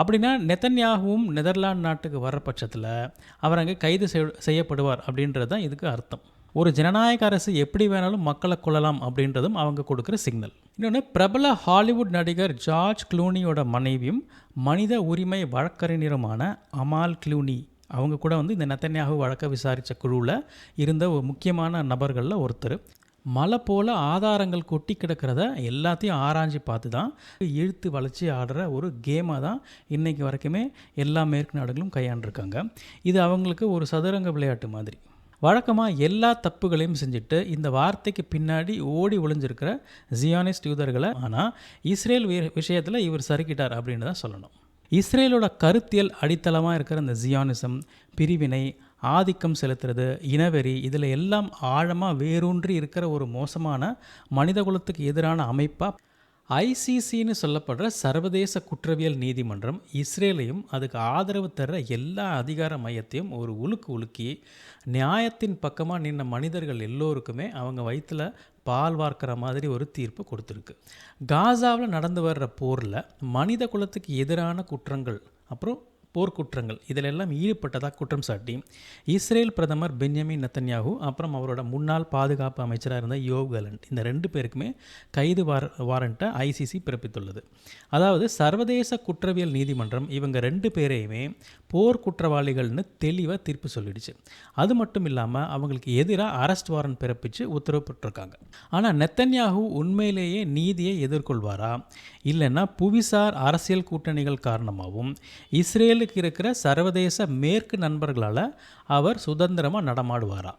அப்படின்னா நெத்தன்யாகவும் நெதர்லாந்து நாட்டுக்கு வர்ற பட்சத்தில் அவர் அங்கே கைது செய்யப்படுவார் அப்படின்றது தான் இதுக்கு அர்த்தம். ஒரு ஜனநாயக அரசு எப்படி வேணாலும் மக்களை கொள்ளலாம் அப்படின்றதும் அவங்க கொடுக்குற சிக்னல். இன்னொன்று பிரபல ஹாலிவுட் நடிகர் ஜார்ஜ் க்ளூனியோட மனைவியும் மனித உரிமை வழக்கறிஞருமான அமால் க்ளூனி அவங்க கூட வந்து இந்த நெத்தன்யாகு வழக்கை விசாரித்த குழுவில் இருந்த ஒரு முக்கியமான நபர்களில் ஒருத்தர். மலை போல் ஆதாரங்கள் கொட்டி கிடக்கிறத எல்லாத்தையும் ஆராய்ஞ்சு பார்த்து தான் இழுத்து வளர்ச்சி ஆடுற ஒரு கேமாக தான் இன்றைக்கு வரைக்குமே எல்லா மேற்கு நாடுகளும் கையாண்டிருக்காங்க. இது அவங்களுக்கு ஒரு சதுரங்க விளையாட்டு மாதிரி. வழக்கமாக எல்லா தப்புகளையும் செஞ்சுட்டு இந்த வார்த்தைக்கு பின்னாடி ஓடி ஒளிஞ்சிருக்கிற ஜியானிஸ்ட் யூதர்களை ஆனால் இஸ்ரேல் விஷயத்தில் இவர் சறுக்கிட்டார் அப்படின்னு தான் சொல்லணும். இஸ்ரேலோட கருத்தியல் அடித்தளமாக இருக்கிற இந்த ஜியானிசம் பிரிவினை ஆதிக்கம் செலுத்துறது இனவெறி இதில் எல்லாம் ஆழமாக வேரூன்றி இருக்கிற ஒரு மோசமான மனிதகுலத்துக்கு எதிரான அமைப்பாக ஐசிசின்னு சொல்லப்படுற சர்வதேச குற்றவியல் நீதிமன்றம் இஸ்ரேலையும் அதுக்கு ஆதரவு தர்ற எல்லா அதிகார மையத்தையும் ஒரு உலுக்கு உலுக்கி நியாயத்தின் பக்கமாக நின்ன மனிதர்கள் எல்லோருக்குமே அவங்க வயிற்றில் பால் வார்க்கிற மாதிரி ஒரு தீர்ப்பு கொடுத்துருக்கு. காசாவில் நடந்து வர்ற போரில் மனித குலத்துக்கு எதிரான குற்றங்கள் அப்புறம் போர்க்குற்றங்கள். இதில் எல்லாம் ஈடுபட்டதாக குற்றம் சாட்டி இஸ்ரேல் பிரதமர் பென்யமின் நத்தன்யாகு அப்புறம் அவரோட முன்னாள் பாதுகாப்பு அமைச்சராக இருந்த யோவ் கலண்ட் இந்த ரெண்டு பேருக்குமே கைது வார வாரண்ட்டை ஐசிசி பிறப்பித்துள்ளது. அதாவது சர்வதேச குற்றவியல் நீதிமன்றம் இவங்க ரெண்டு பேரையுமே போர் குற்றவாளிகள்னு தெளிவாக தீர்ப்பு சொல்லிடுச்சு. அது மட்டும் இல்லாமல் அவங்களுக்கு எதிராக அரெஸ்ட் வாரண்ட் பிறப்பித்து உத்தரவு போட்டிருக்காங்க. ஆனால் நெத்தன்யாகு உண்மையிலேயே நீதியை எதிர்கொள்வாரா? இல்லைன்னா புவிசார் அரசியல் கூட்டணிகள் காரணமாகவும் இஸ்ரேலுக்கு இருக்கிற சர்வதேச மேற்கு நண்பர்களால் அவர் சுதந்திரமாக நடமாடுவாரா?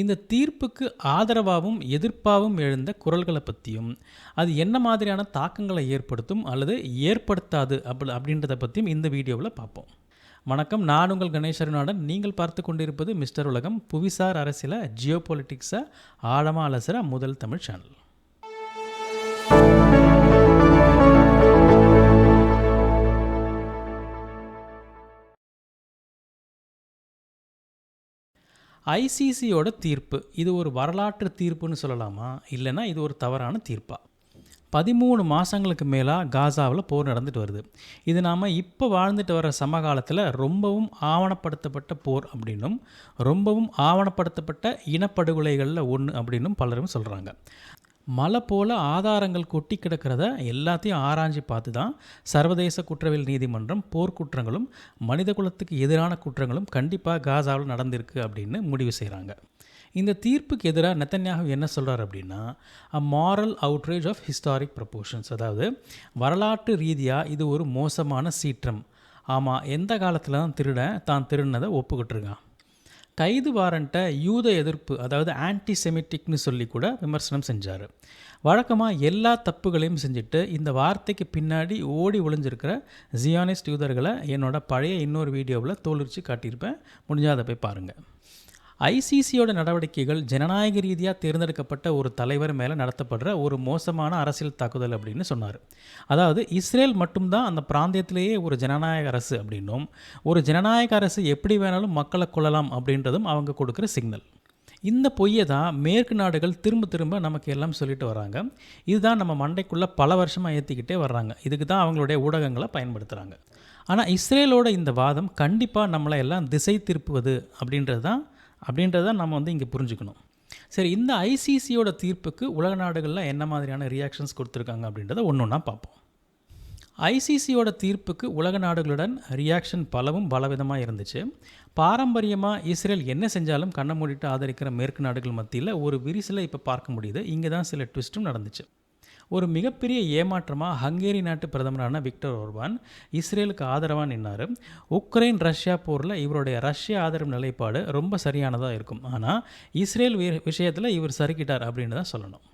இந்த தீர்ப்புக்கு ஆதரவாகவும் எதிர்ப்பாகவும் எழுந்த குரல்களை பற்றியும் அது என்ன மாதிரியான தாக்கங்களை ஏற்படுத்தும் அல்லது ஏற்படுத்தாது அப்படி அப்படின்றத பற்றியும் இந்த வீடியோவில் பார்ப்போம். வணக்கம். நான் உங்கள் கணேஸ்வரனுடன் நீங்கள் பார்த்து கொண்டிருப்பது மிஸ்டர் உலகம். புவிசார் அரசியல ஜியோ பொலிட்டிக்ஸை ஆழமாக அலசுகிற முதல் தமிழ் சேனல். ஐசிசியோட தீர்ப்பு. இது ஒரு வரலாற்று தீர்ப்புன்னு சொல்லலாமா? இல்லைன்னா இது ஒரு தவறான தீர்ப்பா? பதிமூணு மாதங்களுக்கு மேலாக காசாவில் போர் நடந்துட்டு வருது. இது நாம் இப்போ வாழ்ந்துட்டு வர சமகாலத்தில் ரொம்பவும் ஆவணப்படுத்தப்பட்ட போர் அப்படின்னும் ரொம்பவும் ஆவணப்படுத்தப்பட்ட இனப்படுகொலைகளில் ஒன்று அப்படின்னும் பலரும் சொல்கிறாங்க மலை போல் ஆதாரங்கள் கொட்டி கிடக்கிறத எல்லாத்தையும் ஆராய்ஞ்சு பார்த்து தான் சர்வதேச குற்றவியல் நீதிமன்றம் போர்க்குற்றங்களும் மனித குலத்துக்கு எதிரான குற்றங்களும் கண்டிப்பாக காசாவில் நடந்திருக்கு அப்படின்னு முடிவு செய்கிறாங்க இந்த தீர்ப்புக்கு எதிராக நெத்தன்யாகு என்ன சொல்கிறார் அப்படின்னா a moral outrage of historic proportions அதாவது வரலாற்று ரீதியாக இது ஒரு மோசமான சீற்றம். ஆமாம் எந்த காலத்தில் தான் திருடன் தான் திருடினதை ஒப்புக்கிட்டுருக்கான். கைது வாரண்ட்டை யூத எதிர்ப்பு அதாவது ஆன்டி செமிட்டிக்னு சொல்லி கூட விமர்சனம் செஞ்சார். வழக்கமாக எல்லா தப்புகளையும் செஞ்சுட்டு இந்த வார்த்தைக்கு பின்னாடி ஓடி ஒளிஞ்சிருக்கிற ஜியானிஸ்ட் யூதர்களை என்னோடய பழைய இன்னொரு வீடியோவில் தோலுரிச்சு காட்டியிருப்பேன். முடிஞ்சால் அதை போய் பாருங்கள் ஐசிசியோட நடவடிக்கைகள் ஜனநாயக ரீதியாக தேர்ந்தெடுக்கப்பட்ட ஒரு தலைவர் மேலே நடத்தப்படுற ஒரு மோசமான அரசியல் தாக்குதல் அப்படின்னு சொன்னார். அதாவது இஸ்ரேல் மட்டும்தான் அந்த பிராந்தியத்திலேயே ஒரு ஜனநாயக அரசு அப்படின்னும் ஒரு ஜனநாயக அரசு எப்படி வேணாலும் மக்களை கொள்ளலாம் அப்படின்றதும் அவங்க கொடுக்குற சிக்னல். இந்த பொய்யை தான் மேற்கு நாடுகள் திரும்ப திரும்ப நமக்கு எல்லாம் சொல்லிட்டு வராங்க. இதுதான் நம்ம மண்டைக்குள்ளே பல வருஷமாக ஏற்றிக்கிட்டே வர்றாங்க. இதுக்கு தான் அவங்களுடைய ஊடகங்களை பயன்படுத்துகிறாங்க ஆனால் இஸ்ரேலோட இந்த வாதம் கண்டிப்பாக நம்மளை எல்லாம் திசை திருப்புவது அப்படின்றது தான் அப்படின்றத நம்ம வந்து இங்கே புரிஞ்சுக்கணும். சரி இந்த ஐசிசியோட தீர்ப்புக்கு உலக நாடுகளில் என்ன மாதிரியான ரியாக்ஷன்ஸ் கொடுத்துருக்காங்க அப்படின்றத ஒன்று ஒன்றா பார்ப்போம் ஐசிசியோட தீர்ப்புக்கு உலக நாடுகளுடன் ரியாக்ஷன் பலவும் பலவிதமாக இருந்துச்சு. பாரம்பரியமாக இஸ்ரேல் என்ன செஞ்சாலும் கண்ணை மூடிட்டு ஆதரிக்கிற மேற்கு நாடுகள் மத்தியில் ஒரு விரிசலை இப்போ பார்க்க முடியுது. இங்கே தான் சில ட்விஸ்ட்டும் நடந்துச்சு. ஒரு மிகப்பெரிய ஏமாற்றமாக ஹங்கேரி நாட்டு பிரதமரான விக்டர் ஓர்பான் இஸ்ரேலுக்கு ஆதரவாக நின்னார். உக்ரைன் ரஷ்யா போரில் இவருடைய ரஷ்ய ஆதரவு நிலைப்பாடு ரொம்ப சரியானதாக இருக்கும். ஆனால் இஸ்ரேல் விஷயத்தில் இவர் சறுக்கிட்டார் அப்படின்னு தான் சொல்லணும்.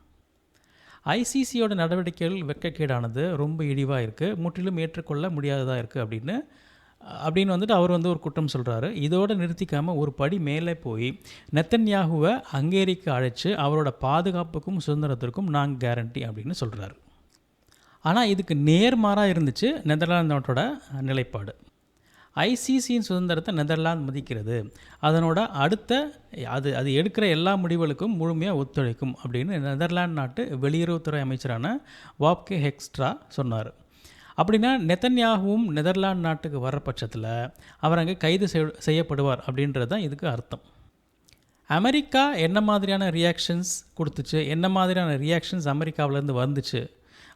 ஐசிசியோட நடவடிக்கைகள் வெக்கக்கேடானது ரொம்ப இழிவாக இருக்குது முற்றிலும் ஏற்றுக்கொள்ள முடியாததாக இருக்குது அப்படின்னு அப்படின்னு வந்துட்டு அவர் வந்து ஒரு குற்றம் சொல்கிறாரு இதோடு நிறுத்திக்காமல் ஒரு படி மேலே போய் நெத்தன்யாகுவை ஹங்கேரிக்கு அழைச்சி அவரோட பாதுகாப்புக்கும் சுதந்திரத்திற்கும் நாங்கள் கேரண்டி அப்படின்னு சொல்கிறாரு ஆனால் இதுக்கு நேர்மாறாக இருந்துச்சு நெதர்லாந்து நாட்டோட நிலைப்பாடு ஐசிசியின் சுதந்திரத்தை நெதர்லாந்து மதிக்கிறது. அதனோட அடுத்த அது அது எடுக்கிற எல்லா முடிவுகளுக்கும் முழுமையாக ஒத்துழைக்கும் அப்படின்னு நெதர்லாந்து நாட்டு வெளியுறவுத்துறை அமைச்சரான வாப்கே ஹெக்ஸ்ட்ரா சொன்னார். அப்படின்னா நெத்தன்யாகவும் நெதர்லாந்து நாட்டுக்கு வர பட்சத்தில் அவர் அங்கே கைது செய்யப்படுவார் அப்படின்றது தான் இதுக்கு அர்த்தம். அமெரிக்கா என்ன மாதிரியான ரியாக்ஷன்ஸ் கொடுத்துச்சு என்ன மாதிரியான ரியாக்ஷன்ஸ் அமெரிக்காவிலேருந்து வந்துச்சு?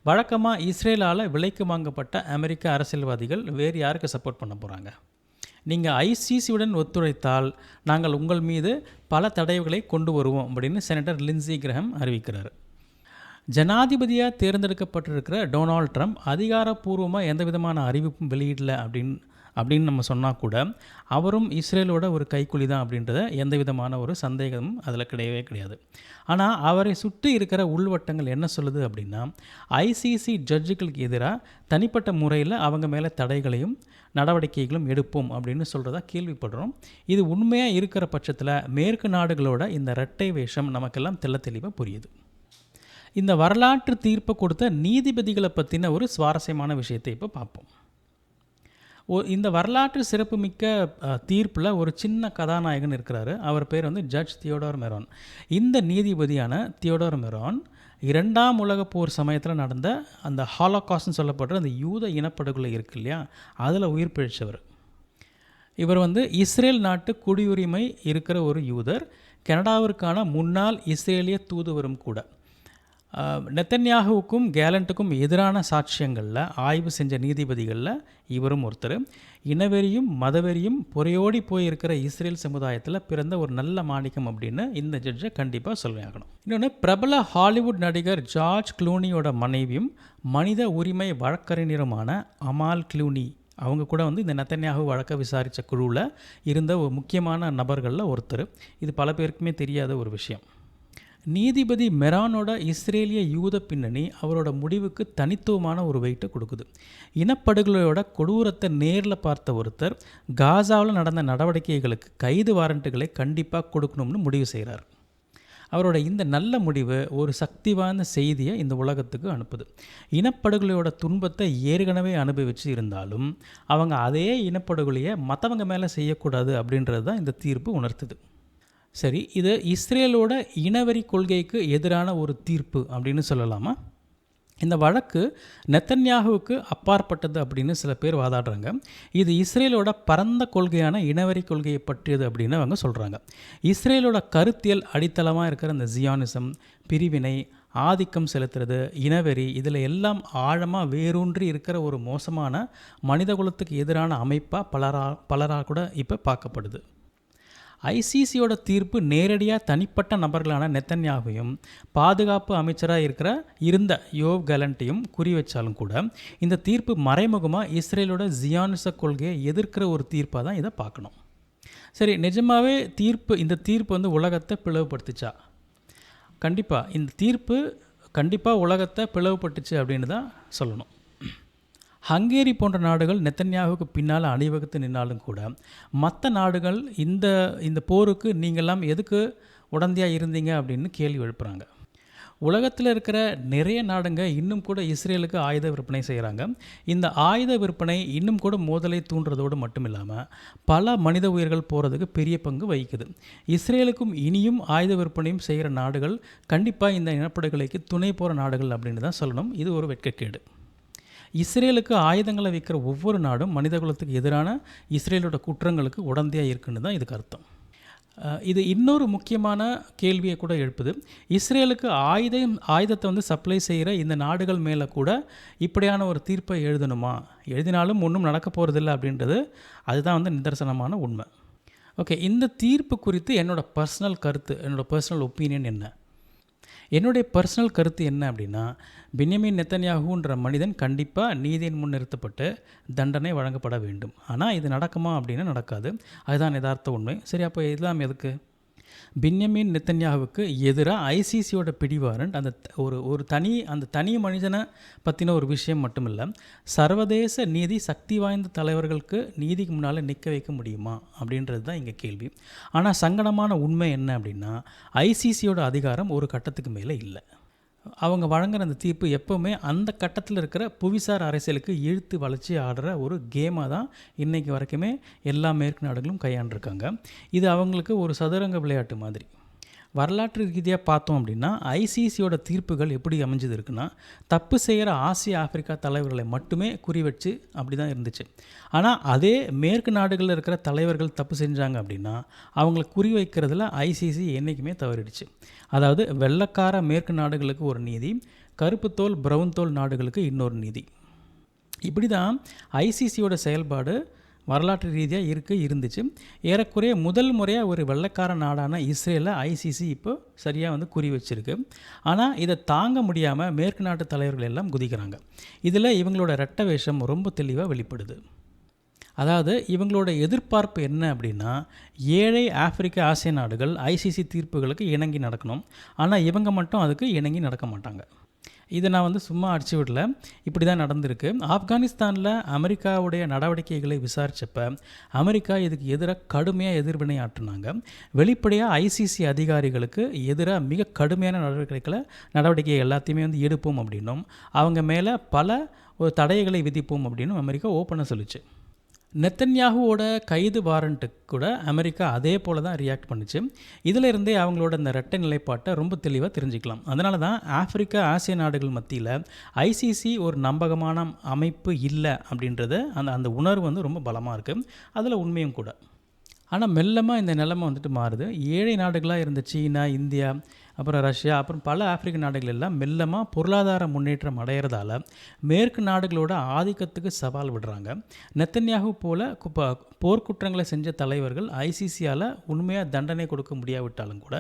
வழக்கமாக இஸ்ரேலால் விலைக்கு வாங்கப்பட்ட அமெரிக்க அரசியல்வாதிகள் வேறு யாருக்கு சப்போர்ட் பண்ண போகிறாங்க நீங்கள் ஐசிசியுடன் ஒத்துழைத்தால் நாங்கள் உங்கள் மீது பல தடைவுகளை கொண்டு வருவோம் அப்படின்னு செனட்டர் லின்சி கிரஹம் அறிவிக்கிறார். ஜனாதிபதியாக தேர்ந்தெடுக்கப்பட்டிருக்கிற டொனால்ட் ட்ரம்ப் அதிகாரப்பூர்வமாக எந்த விதமான அறிவிப்பும் வெளியிடல அப்படின்னு அப்படின்னு நம்ம சொன்னால் கூட அவரும் இஸ்ரேலோட ஒரு கைக்குலி தான் அப்படின்றத எந்த விதமான ஒரு சந்தேகமும் அதில் கிடையவே கிடையாது. ஆனால் அவரை சுற்றி இருக்கிற உள்வட்டங்கள் என்ன சொல்லுது அப்படின்னா ஐசிசி ஜட்ஜுகளுக்கு எதிராக தனிப்பட்ட முறையில் அவங்க மேலே தடைகளையும் நடவடிக்கைகளும் எடுப்போம் அப்படின்னு சொல்கிறதா கேள்விப்படுறோம். இது உண்மையாக இருக்கிற பட்சத்தில் மேற்கு நாடுகளோட இந்த இரட்டை வேஷம் நமக்கெல்லாம் தெள்ள தெளிவாக புரியுது. இந்த வரலாற்று தீர்ப்பை கொடுத்த நீதிபதிகளை பற்றின ஒரு சுவாரஸ்யமான விஷயத்தை இப்போ பார்ப்போம். ஓ இந்த வரலாற்று சிறப்புமிக்க தீர்ப்பில் ஒரு சின்ன கதாநாயகன் இருக்கிறாரு. அவர் பேர் வந்து ஜட்ஜ் தியோடோர் மெரான். இந்த நீதிபதியான தியோடோர் மெரான் இரண்டாம் உலகப் போர் சமயத்தில் நடந்த அந்த ஹாலோகாஸ்ட்னு சொல்லப்படுற அந்த யூத இனப்படுகொலை இருக்கு இல்லையா? அதில் உயிர் பிழைச்சவர். இவர் வந்து இஸ்ரேல் நாட்டு குடியுரிமை இருக்கிற ஒரு யூதர். கனடாவிற்கான முன்னாள் இஸ்ரேலிய தூதுவரும் கூட. நெத்தன்யாகுவுக்கும் கேலண்ட்டுக்கும் எதிரான சாட்சியங்களில் ஆய்வு செஞ்ச நீதிபதிகளில் இவரும் ஒருத்தர். இனவெறியும் மதவெறியும் பொறையோடி போயிருக்கிற இஸ்ரேல் சமுதாயத்தில் பிறந்த ஒரு நல்ல மாணிக்கம் அப்படின்னு இந்த ஜட்ஜை கண்டிப்பாக சொல்லியாகணும். இன்னொன்று பிரபல ஹாலிவுட் நடிகர் ஜார்ஜ் க்ளூனியோட மனைவியும் மனித உரிமை வழக்கறிஞருமான அமால் க்ளூனி. அவங்க கூட வந்து இந்த நெத்தன்யாகு வழக்கை விசாரித்த குழுவில் இருந்த ஒரு முக்கியமான நபர்களில் ஒருத்தர். இது பல பேருக்குமே தெரியாத ஒரு விஷயம். நீதிபதி மெரானோட இஸ்ரேலிய யூத பின்னணி அவரோட முடிவுக்கு தனித்துவமான ஒரு வெயிட்டை கொடுக்குது. இனப்படுகொலையோட கொடூரத்தை நேரில் பார்த்த ஒருத்தர் காசாவில் நடந்த நடவடிக்கைகளுக்கு கைது வாரண்ட்டுகளை கண்டிப்பாக கொடுக்கணும்னு முடிவு செய்கிறார் அவரோட இந்த நல்ல முடிவு ஒரு சக்தி வாய்ந்த செய்தியை இந்த உலகத்துக்கு அனுப்புது. இனப்படுகொலையோட துன்பத்தை ஏற்கனவே அனுபவித்து இருந்தாலும் அவங்க அதே இனப்படுகொலையை மற்றவங்க மேலே செய்யக்கூடாது அப்படின்றது தான் இந்த தீர்ப்பு உணர்த்துது. சரி இது இஸ்ரேலோட இனவெறி கொள்கைக்கு எதிரான ஒரு தீர்ப்பு அப்படின்னு சொல்லலாமா? இந்த வழக்கு நெத்தன்யாகுவுக்கு அப்பாற்பட்டது அப்படின்னு சில பேர் வாதாடுறாங்க. இது இஸ்ரேலோட பரந்த கொள்கையான இனவெறி கொள்கையை பற்றியது அப்படின்னு அவங்க சொல்கிறாங்க இஸ்ரேலோட கருத்தியல் அடித்தளமாக இருக்கிற இந்த ஜியானிசம் பிரிவினை ஆதிக்கம் செலுத்துறது இனவெறி இதில் எல்லாம் ஆழமாக வேரூன்றி இருக்கிற ஒரு மோசமான மனிதகுலத்துக்கு எதிரான அமைப்பாக பலரா பலராக கூட இப்போ பார்க்கப்படுது. ஐசிசியோட தீர்ப்பு நேரடியாக தனிப்பட்ட நபர்களான நெத்தன்யாவையும் பாதுகாப்பு அமைச்சராக இருக்கிற இருந்த யோவ் கலண்ட்டையும் குறி வச்சாலும் கூட இந்த தீர்ப்பு மறைமுகமாக இஸ்ரேலோட ஜியானிச கொள்கையை எதிர்க்கிற ஒரு தீர்ப்பாக தான் இதை பார்க்கணும். சரி நிஜமாகவே தீர்ப்பு இந்த தீர்ப்பு வந்து உலகத்தை பிளவுபடுத்துச்சா? கண்டிப்பாக இந்த தீர்ப்பு கண்டிப்பாக உலகத்தை பிளவுபட்டுச்சு அப்படின்னு தான் சொல்லணும். ஹங்கேரி போன்ற நாடுகள் நெத்தன்யாவுக்கு பின்னால் அணிவகுத்து நின்னாலும் கூட மற்ற நாடுகள் இந்த இந்த போருக்கு நீங்கள்லாம் எதுக்கு உடந்தையாக இருந்தீங்க அப்படின்னு கேள்வி எழுப்புகிறாங்க உலகத்தில் இருக்கிற நிறைய நாடுங்க இன்னும் கூட இஸ்ரேலுக்கு ஆயுத விற்பனை செய்கிறாங்க இந்த ஆயுத விற்பனை இன்னும் கூட மோதலை தூண்டுறதோடு மட்டும் இல்லாமல் பல மனித உயிர்கள் போகிறதுக்கு பெரிய பங்கு வகிக்குது. இஸ்ரேலுக்கும் இனியும் ஆயுத விற்பனையும் செய்கிற நாடுகள் கண்டிப்பாக இந்த இனப்படுகொலைக்கு துணை போகிற நாடுகள் அப்படின்னு தான் சொல்லணும். இது ஒரு வெட்கக்கேடு. இஸ்ரேலுக்கு ஆயுதங்களை விற்கிற ஒவ்வொரு நாடும் மனிதகுலத்துக்கு எதிரான இஸ்ரேலோட குற்றங்களுக்கு உடந்தையாக இருக்குன்னு தான் இதுக்கு அர்த்தம். இது இன்னொரு முக்கியமான கேள்வியை கூட எழுப்புது. இஸ்ரேலுக்கு ஆயுதம் ஆயுதத்தை வந்து சப்ளை செய்கிற இந்த நாடுகள் மேலே கூட இப்படியான ஒரு தீர்ப்பை எழுதணுமா? எழுதினாலும் ஒன்றும் நடக்க போகிறதில்ல அப்படின்றது அதுதான் வந்து நிதர்சனமான உண்மை. ஓகே இந்த தீர்ப்பு குறித்து என்னோடய பர்சனல் கருத்து என்னோடய பர்சனல் ஒப்பீனியன் என்ன? என்னுடைய பர்சனல் கருத்து என்ன அப்படின்னா பென்யமின் நெத்தன்யாகுன்ற மனிதன் கண்டிப்பாக நீதியின் முன் நிறுத்தப்பட்டு தண்டனை வழங்கப்பட வேண்டும். ஆனால் இது நடக்குமா அப்படின்னா நடக்காது. அதுதான் யதார்த்த உண்மை. சரி அப்போ இதெல்லாம் எதுக்கு? பின்யமின் நித்தன்யாவுக்கு எதிராக ஐசிசியோட பிடிவாரண்ட். அந்த ஒரு ஒரு தனி அந்த தனி மனிதனை பற்றின ஒரு விஷயம் மட்டும் இல்லை சர்வதேச நீதி சக்தி வாய்ந்த தலைவர்களுக்கு நீதிக்கு முன்னால் நிற்க வைக்க முடியுமா? அப்படின்றது தான் இங்கே கேள்வி. ஆனால் சங்கடமான உண்மை என்ன அப்படின்னா ஐசிசியோட அதிகாரம் ஒரு கட்டத்துக்கு மேலே இல்லை. அவங்க வழங்குற அந்த தீர்ப்பு எப்போவுமே அந்த கட்டத்தில் இருக்கிற புவிசார் அரசியலுக்கு இழுத்து வளர்ச்சி ஆடுற ஒரு கேமாக தான் இன்றைக்கு வரைக்குமே எல்லா மேற்கு நாடுகளும் கையாண்டிருக்காங்க. இது அவங்களுக்கு ஒரு சதுரங்க விளையாட்டு மாதிரி. வரலாற்று ரீதியாக பார்த்தோம் அப்படின்னா ஐசிசியோட தீர்ப்புகள் எப்படி அமைஞ்சது இருக்குன்னா தப்பு செய்கிற ஆசிய ஆப்பிரிக்கா தலைவர்களை மட்டுமே குறி வச்சு அப்படி தான் இருந்துச்சு. ஆனால் அதே மேற்கு நாடுகளில் இருக்கிற தலைவர்கள் தப்பு செஞ்சாங்க அப்படின்னா அவங்கள குறி வைக்கிறதுல ஐசிசி என்றைக்குமே தவறிடுச்சு. அதாவது வெள்ளக்கார மேற்கு நாடுகளுக்கு ஒரு நீதி கருப்பு தோல் பிரவுன் தோல் நாடுகளுக்கு இன்னொரு நீதி. இப்படி தான் ஐசிசியோட செயல்பாடு வரலாற்று ரீதியாக இருக்க இருந்துச்சு. ஏறக்குறைய முதல் முறையாக ஒரு வெள்ளைக்கார நாடான இஸ்ரேலை ஐசிசி இப்போ சரியாக வந்து குறி வச்சிருக்கு. ஆனால் இதை தாங்க முடியாமல் மேற்கு நாட்டு தலைவர்கள் எல்லாம் குதிக்கிறாங்க. இதில் இவங்களோட ரெட்ட வேஷம் ரொம்ப தெளிவாக வெளிப்படுது. அதாவது இவங்களோட எதிர்பார்ப்பு என்ன அப்படின்னா ஏழை ஆப்பிரிக்க ஆசிய நாடுகள் ஐசிசி தீர்ப்புகளுக்கு இணங்கி நடக்கணும். ஆனால் இவங்க மட்டும் அதுக்கு இணங்கி நடக்க மாட்டாங்க. இதை நான் வந்து சும்மா அடிச்சு விடல. இப்படி தான் நடந்திருக்கு. ஆப்கானிஸ்தானில் அமெரிக்காவுடைய நடவடிக்கைகளை விசாரித்தப்ப அமெரிக்கா இதுக்கு எதிராக கடுமையாக எதிர்வினை ஆற்றினாங்க. வெளிப்படையாக ஐசிசி அதிகாரிகளுக்கு எதிராக மிக கடுமையான நடவடிக்கைகளை நடவடிக்கை எல்லாத்தையுமே வந்து எடுப்போம் அப்படின்னும். அவங்க மேலே பல ஒரு தடைகளை விதிப்போம் அப்படின்னு அமெரிக்கா ஓப்பனாக சொல்லிச்சு. நெத்தன்யாகுவோட கைது வாரண்ட்டுக்கு கூட அமெரிக்கா அதே போல் தான் ரியாக்ட் பண்ணுச்சு. இதில் இருந்தே அவங்களோட இந்த ரெட்டை நிலைப்பாட்டை ரொம்ப தெளிவாக தெரிஞ்சுக்கலாம். அதனால தான் ஆப்பிரிக்கா ஆசிய நாடுகள் மத்தியில் ஐசிசி ஒரு நம்பகமான அமைப்பு இல்லை அப்படின்றது அந்த அந்த உணர்வு வந்து ரொம்ப பலமாக இருக்குது அதில் உண்மையும் கூட. ஆனால் மெல்லமாக இந்த நிலைமை வந்துட்டு மாறுது. ஏழை நாடுகளாக இருந்த சீனா இந்தியா அப்புறம் ரஷ்யா அப்புறம் பல ஆப்பிரிக்க நாடுகள் எல்லாம் மெல்லமாக பொருளாதார முன்னேற்றம் அடையிறதால மேற்கு நாடுகளோட ஆதிக்கத்துக்கு சவால் விடுறாங்க. நெத்தன்யாகு போல போர்க்குற்றங்களை செஞ்ச தலைவர்கள் ஐசிசியால் உண்மையாக தண்டனை கொடுக்க முடியாவிட்டாலும் கூட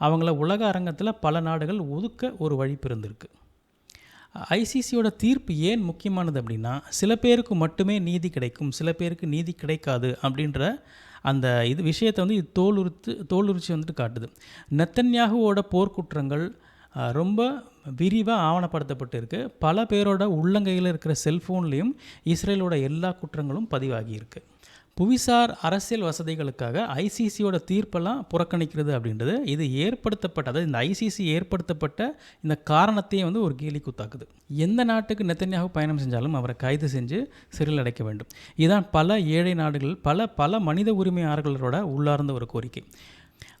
அவங்கள உலக அரங்கத்தில் பல நாடுகள் ஒதுக்க ஒரு வழி பிறந்திருக்கு. ஐசிசியோட தீர்ப்பு ஏன் முக்கியமானது அப்படின்னா சில பேருக்கு மட்டுமே நீதி கிடைக்கும் சில பேருக்கு நீதி கிடைக்காது அப்படின்ற அந்த இது விஷயத்தை வந்து இது தோலுறுத்து தோலுரிச்சி வந்துட்டு காட்டுது. நெத்தன்யாகுவோட போர்க்குற்றங்கள் ரொம்ப விரிவாக ஆவணப்படுத்தப்பட்டு இருக்குது பல பேரோட உள்ளங்கையில் இருக்கிற செல்ஃபோன்லேயும் இஸ்ரேலோட எல்லா குற்றங்களும் பதிவாகியிருக்கு. புவிசார் அரசியல் வசதிகளுக்காக ஐசிசியோட தீர்ப்பெல்லாம் புறக்கணிக்கிறது அப்படின்றது இது ஏற்படுத்தப்பட்ட அதாவது இந்த ஐசிசி ஏற்படுத்தப்பட்ட இந்த காரணத்தையே வந்து ஒரு கேலி குத்தாக்குது எந்த நாட்டுக்கு நெத்தன்யாகு பயணம் செஞ்சாலும் அவரை கைது செஞ்சு சிறையில் அடைக்க வேண்டும். இதுதான் பல ஏழை நாடுகள் பல பல மனித உரிமையாளர்களோட உள்ளார்ந்த ஒரு கோரிக்கை.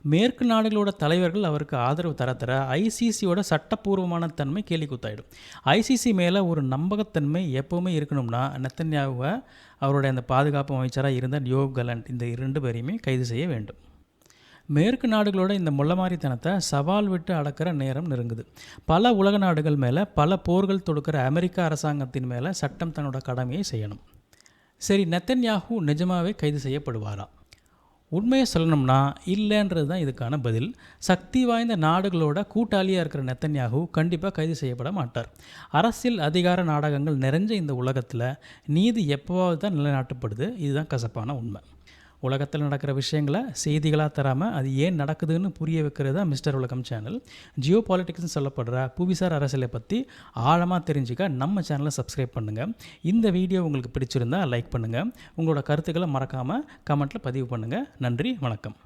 மேற்கு நாடுகளோட தலைவர்கள் அவருக்கு ஆதரவு தர தர ஐசிசியோட சட்டப்பூர்வமான தன்மை கேலி குத்தாயிடும் ஐசிசி மேலே ஒரு நம்பகத்தன்மை எப்போவுமே இருக்கணும்னா நெத்தன்யாவை அவருடைய அந்த பாதுகாப்பு அமைச்சராக இருந்த யோவ் கலண்ட் இந்த இரண்டு பேரையுமே கைது செய்ய வேண்டும். மேற்கு நாடுகளோட இந்த முள்ளமாரித்தனத்தை சவால் விட்டு அடக்கிற நேரம் நெருங்குது. பல உலக நாடுகள் மேலே பல போர்கள் தொடுக்கிற அமெரிக்க அரசாங்கத்தின் மேலே சட்டம் தன்னோட கடமையை செய்யணும். சரி நெத்தன்யாகு நிஜமாவே கைது செய்யப்படுவாராம் உண்மையை சொல்லணும்னா இல்லைன்றது தான் இதுக்கான பதில். சக்தி வாய்ந்த நாடுகளோட கூட்டாளியாக இருக்கிற நெத்தன்யாகு கண்டிப்பாக கைது செய்யப்பட மாட்டார். அரசியல் அதிகார நாடகங்கள் நிறைஞ்ச இந்த உலகத்தில் நீதி எப்போவாவது தான் நிலைநாட்டப்படுது. இதுதான் கசப்பான உண்மை. உலகத்தில் நடக்கிற விஷயங்களை செய்திகளாக தராமல் அது ஏன் நடக்குதுன்னு புரிய வைக்கிறது தான் மிஸ்டர் உலகம் சேனல். ஜியோ பாலிட்டிக்ஸ்னு சொல்லப்படுற புவிசார் அரசியலை பற்றி ஆழமாக தெரிஞ்சுக்க நம்ம சேனலை சப்ஸ்கிரைப் பண்ணுங்கள் இந்த வீடியோ உங்களுக்கு பிடிச்சிருந்தா லைக் பண்ணுங்கள் உங்களோட கருத்துக்களை மறக்காமல் கமெண்ட்டில் பதிவு பண்ணுங்கள் நன்றி வணக்கம்.